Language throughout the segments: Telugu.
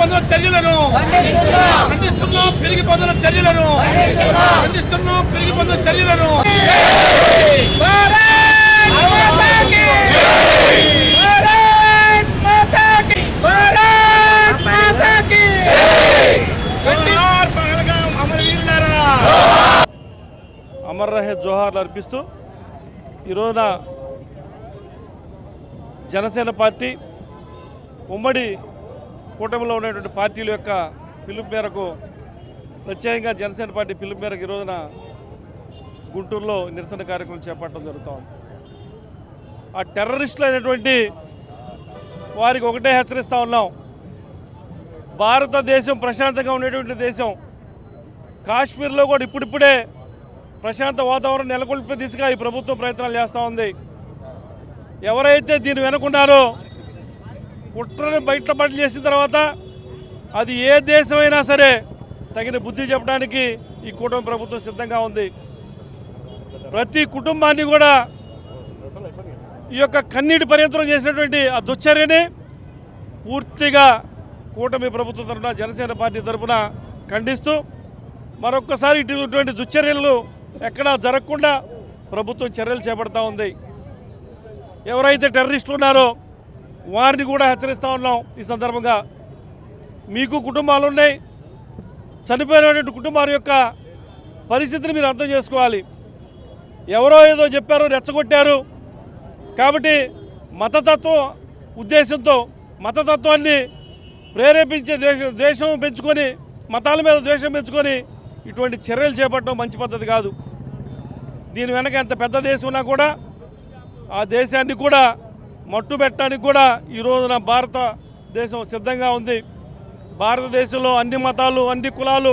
పొందిన చర్యలను ఖండిస్తున్నాం. పెరిగి పొందిన చర్యలను ఖండిస్తున్నాం. పెరిగి పొందిన చర్యలను భారత్ మాతాకి భారత్ మాతాకి భారత్ మాతాకి జోహార్ పహల్గాం అమరవీరులారా అమర్ రహే జోహార్లు అర్పిస్తూ ఈ రోజున జనసేన పార్టీ ఉమ్మడి కూటమిలో ఉన్నటువంటి పార్టీల యొక్క పిలుపు మేరకు ప్రత్యేకంగా జనసేన పార్టీ పిలుపు మేరకు ఈ రోజున గుంటూరులో నిరసన కార్యక్రమం చేపట్టడం జరుగుతోంది ఆ టెర్రరిస్టులు అయినటువంటి వారికి ఒకటే హెచ్చరిస్తూ ఉన్నాం. భారతదేశం ప్రశాంతంగా ఉండేటువంటి దేశం. కాశ్మీర్లో కూడా ఇప్పుడిప్పుడే ప్రశాంత వాతావరణం నెలకొల్పే దిశగా ఈ ప్రభుత్వం ప్రయత్నాలు చేస్తూ ఉంది. ఎవరైతే దీన్ని వెనుకున్నారో కుట్రని బయటపడి చేసిన తర్వాత అది ఏ దేశమైనా సరే తగిన బుద్ధి చెప్పడానికి ఈ కూటమి ప్రభుత్వం సిద్ధంగా ఉంది. ప్రతి కుటుంబాన్ని కూడా ఈ యొక్క కన్నీటి పర్యంతరం చేసినటువంటి ఆ దుశ్చర్యని పూర్తిగా కూటమి ప్రభుత్వం తరఫున జనసేన పార్టీ తరఫున ఖండిస్తూ మరొక్కసారి ఇటువంటి దుశ్చర్యలు ఎక్కడా జరగకుండా ప్రభుత్వం చర్యలు చేపడతా ఉంది. ఎవరైతే టెర్రరిస్టులు ఉన్నారో వారిని కూడా హెచ్చరిస్తూ ఉన్నాం ఈ సందర్భంగా. మీకు కుటుంబాలు ఉన్నాయి. చనిపోయినటువంటి కుటుంబాల యొక్క పరిస్థితిని మీరు అర్థం చేసుకోవాలి. ఎవరో ఏదో చెప్పారు రెచ్చగొట్టారు. కాబట్టి మతతత్వం ఉద్దేశంతో మతతత్వాన్ని ప్రేరేపించే ద్వేషం ద్వేషం పెంచుకొని మతాల మీద ద్వేషం పెంచుకొని ఇటువంటి చర్యలు చేపట్టడం మంచి పద్ధతి కాదు. దీని వెనక ఎంత పెద్ద దేశం ఉన్నా కూడా ఆ దేశాన్ని కూడా మట్టు పెట్టడానికి కూడా ఈ రోజున భారతదేశం సిద్ధంగా ఉంది. భారతదేశంలో అన్ని మతాలు అన్ని కులాలు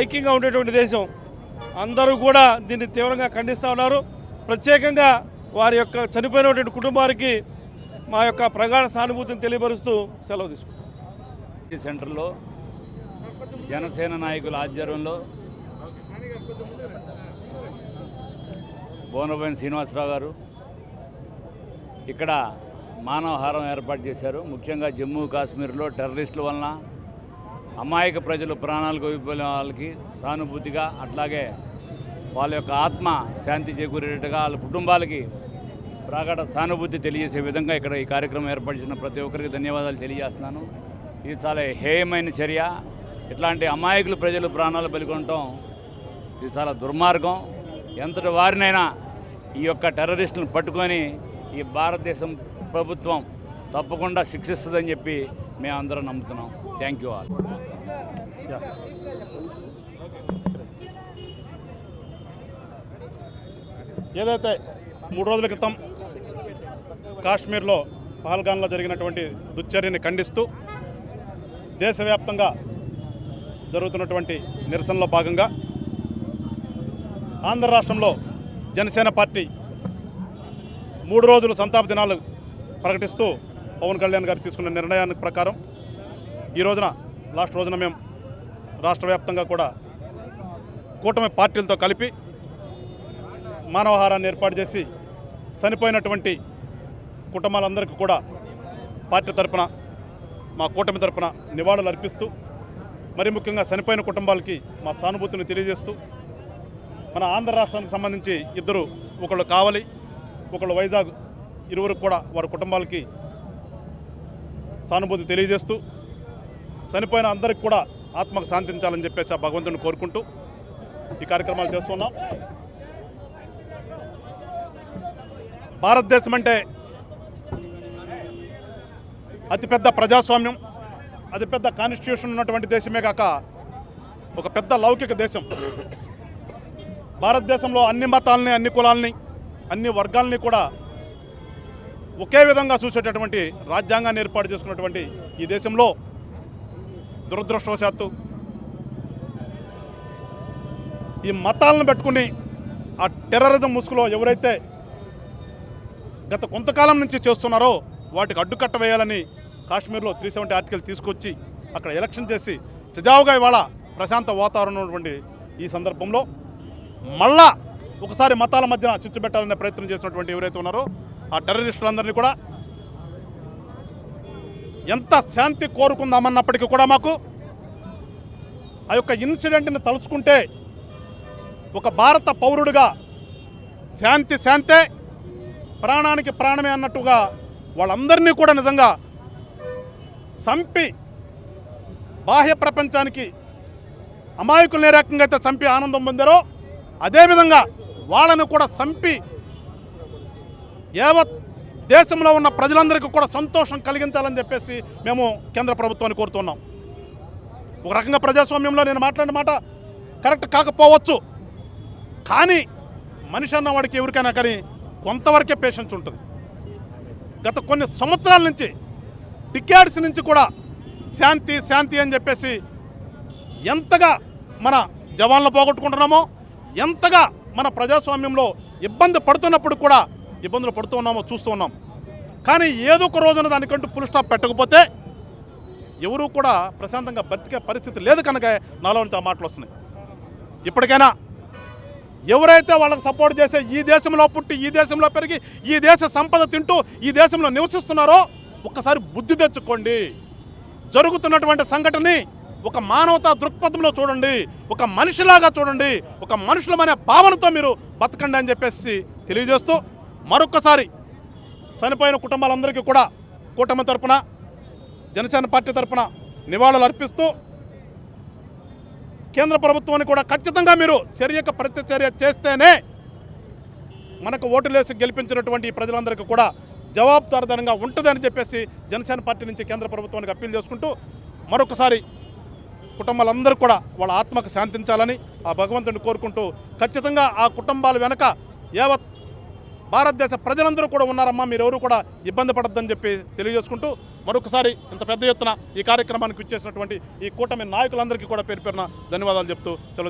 ఐక్యంగా ఉండేటువంటి దేశం. అందరూ కూడా దీన్ని తీవ్రంగా ఖండిస్తూ ఉన్నారు. ప్రత్యేకంగా వారి యొక్క చనిపోయినటువంటి కుటుంబానికి మా యొక్క ప్రగాఢ సానుభూతిని తెలియపరుస్తూ సెలవు తీసుకుంటాం ఈ సెంటర్లో జనసేన నాయకుల ఆధ్వర్యంలో బోనబోయిన శ్రీనివాసరావు గారు ఇక్కడ మానవహారం ఏర్పాటు చేశారు. ముఖ్యంగా జమ్మూ కాశ్మీర్లో టెర్రరిస్టుల వలన అమాయక ప్రజలు ప్రాణాలు కోల్పోయిన వాళ్ళకి సానుభూతిగా అట్లాగే వాళ్ళ యొక్క ఆత్మ శాంతి చేకూరేటట్టుగా వాళ్ళ కుటుంబాలకి ప్రాగట సానుభూతి తెలియజేసే విధంగా ఇక్కడ ఈ కార్యక్రమం ఏర్పాటు చేసిన ప్రతి ఒక్కరికి ధన్యవాదాలు తెలియజేస్తున్నాను. ఇది చాలా హేయమైన చర్య. ఇట్లాంటి అమాయకులు ప్రజలు ప్రాణాలు బలికొనటం ఇది చాలా దుర్మార్గం. ఎంతటి వారినైనా ఈ యొక్క టెర్రరిస్టులను పట్టుకొని ఈ భారతదేశం ప్రభుత్వం తప్పకుండా శిక్షిస్తుందని చెప్పి మేము అందరం నమ్ముతున్నాం. థ్యాంక్ యూ ఆల్ ఏదైతే మూడు రోజుల క్రితం కాశ్మీర్లో పహల్గాన్లో జరిగినటువంటి దుశ్చర్యని ఖండిస్తూ దేశవ్యాప్తంగా జరుగుతున్నటువంటి నిరసనలో భాగంగా ఆంధ్ర రాష్ట్రంలో జనసేన పార్టీ మూడు రోజులు సంతాప దినాలు ప్రకటిస్తూ పవన్ కళ్యాణ్ గారు తీసుకున్న నిర్ణయానికి ప్రకారం ఈ రోజున లాస్ట్ రోజున మేము రాష్ట్ర వ్యాప్తంగా కూడా కూటమి పార్టీలతో కలిపి మానవహారాన్ని ఏర్పాటు చేసి చనిపోయినటువంటి కుటుంబాలందరికీ కూడా పార్టీ తరఫున మా కూటమి తరఫున నివాళులు అర్పిస్తూ మరి ముఖ్యంగా చనిపోయిన కుటుంబాలకి మా సానుభూతిని తెలియజేస్తూ మన ఆంధ్ర రాష్ట్రానికి సంబంధించి ఇద్దరు ఒకళ్ళు కావలి ఒకళ్ళు వైజాగ్ ఇరువురు కూడా వారి కుటుంబాలకి సానుభూతి తెలియజేస్తూ చనిపోయిన అందరికి కూడా ఆత్మకు శాంతించాలని చెప్పేసి ఆ భగవంతుని కోరుకుంటూ ఈ కార్యక్రమాలు చేస్తున్నాం భారతదేశం అంటే అతిపెద్ద ప్రజాస్వామ్యం అతిపెద్ద కాన్స్టిట్యూషన్ ఉన్నటువంటి దేశమే కాక ఒక పెద్ద లౌకిక దేశం. భారతదేశంలో అన్ని మతాలని అన్ని కులాలని అన్ని వర్గాలని కూడా ఒకే విధంగా చూసేటటువంటి రాజ్యాంగాన్ని ఏర్పాటు చేసుకున్నటువంటి ఈ దేశంలో దురదృష్టవశాత్తు ఈ మతాలను పెట్టుకుని ఆ టెర్రరిజం ముసుగులో ఎవరైతే గత కొంతకాలం నుంచి చేస్తున్నారో వాటికి అడ్డుకట్ట వేయాలని కాశ్మీర్లో త్రీ సెవెంటీ ఆర్టికల్ తీసుకొచ్చి అక్కడ ఎలక్షన్ చేసి సజావుగా ఇవాళ ప్రశాంత వాతావరణం ఉన్నటువంటి ఈ సందర్భంలో మళ్ళా ఒకసారి మతాల మధ్యన చిచ్చు పెట్టాలనే ప్రయత్నం చేసినటువంటి ఎవరైతే ఉన్నారో ఆ టెర్రరిస్టులందరినీ కూడా ఎంత శాంతి కోరుకుందామన్నప్పటికీ కూడా మాకు ఆ యొక్క ఇన్సిడెంట్ని తలుచుకుంటే ఒక భారత పౌరుడిగా శాంతి శాంతే ప్రాణానికి ప్రాణమే అన్నట్టుగా వాళ్ళందరినీ కూడా నిజంగా చంపి బాహ్య ప్రపంచానికి అమాయకులు ఏ రకంగా అయితే చంపి ఆనందం పొందారో అదేవిధంగా వాళ్ళని కూడా చంపి యావత్ దేశంలో ఉన్న ప్రజలందరికీ కూడా సంతోషం కలిగించాలని చెప్పేసి మేము కేంద్ర ప్రభుత్వాన్ని కోరుతున్నాం. ఒక రకంగా ప్రజాస్వామ్యంలో నేను మాట్లాడిన మాట కరెక్ట్ కాకపోవచ్చు. కానీ మనిషి అన్నవాడికి ఎవరికైనా కానీ కొంతవరకే పేషెన్స్ ఉంటుంది. గత కొన్ని సంవత్సరాల నుంచి డికేడ్స్ నుంచి కూడా శాంతి శాంతి అని చెప్పేసి ఎంతగా మన జవాన్లు పోగొట్టుకుంటున్నామో ఎంతగా మన ప్రజాస్వామ్యంలో ఇబ్బంది పడుతున్నప్పుడు కూడా ఇబ్బందులు పడుతూ ఉన్నామో చూస్తూ ఉన్నాం. కానీ ఏదో ఒక రోజున దానికంటూ ఫుల్ స్టాప్ పెట్టకపోతే ఎవరూ కూడా ప్రశాంతంగా బ్రతికే పరిస్థితి లేదు కనుక నాలో నుంచి ఆ మాటలు వస్తున్నాయి. ఇప్పటికైనా ఎవరైతే వాళ్ళకి సపోర్ట్ చేసే ఈ దేశంలో పుట్టి ఈ దేశంలో పెరిగి ఈ దేశ సంపద తింటూ ఈ దేశంలో నివసిస్తున్నారో ఒక్కసారి బుద్ధి తెచ్చుకోండి. జరుగుతున్నటువంటి సంఘటనని ఒక మానవతా దృక్పథంలో చూడండి. ఒక మనిషిలాగా చూడండి. ఒక మనుషులమనే భావనతో మీరు బతకండి అని చెప్పేసి తెలియజేస్తూ మరొక్కసారి చనిపోయిన కుటుంబాలందరికీ కూడా కూటమి తరపున జనసేన పార్టీ తరపున నివాళులు అర్పిస్తూ కేంద్ర ప్రభుత్వాన్ని కూడా ఖచ్చితంగా మీరు చర్యక ప్రత్యచర్య చేస్తేనే మనకు ఓటులేసి గెలిపించినటువంటి ఈ ప్రజలందరికీ కూడా జవాబుదారుదనంగా ఉంటుందని చెప్పేసి జనసేన పార్టీ నుంచి కేంద్ర ప్రభుత్వానికి అప్పీల్ చేసుకుంటూ మరొకసారి కుటుంబాలందరూ కూడా వాళ్ళ ఆత్మకు శాంతించాలని ఆ భగవంతుని కోరుకుంటూ ఖచ్చితంగా ఆ కుటుంబాల వెనక యావత్ భారతదేశ ప్రజలందరూ కూడా ఉన్నారమ్మా మీరెవరు కూడా ఇబ్బంది పడద్దని చెప్పి తెలియజేసుకుంటూ మరొకసారి ఇంత పెద్ద ఎత్తున ఈ కార్యక్రమానికి ఇచ్చేసినటువంటి ఈ కూటమి నాయకులందరికీ కూడా పేరు పేరున ధన్యవాదాలు చెప్తూ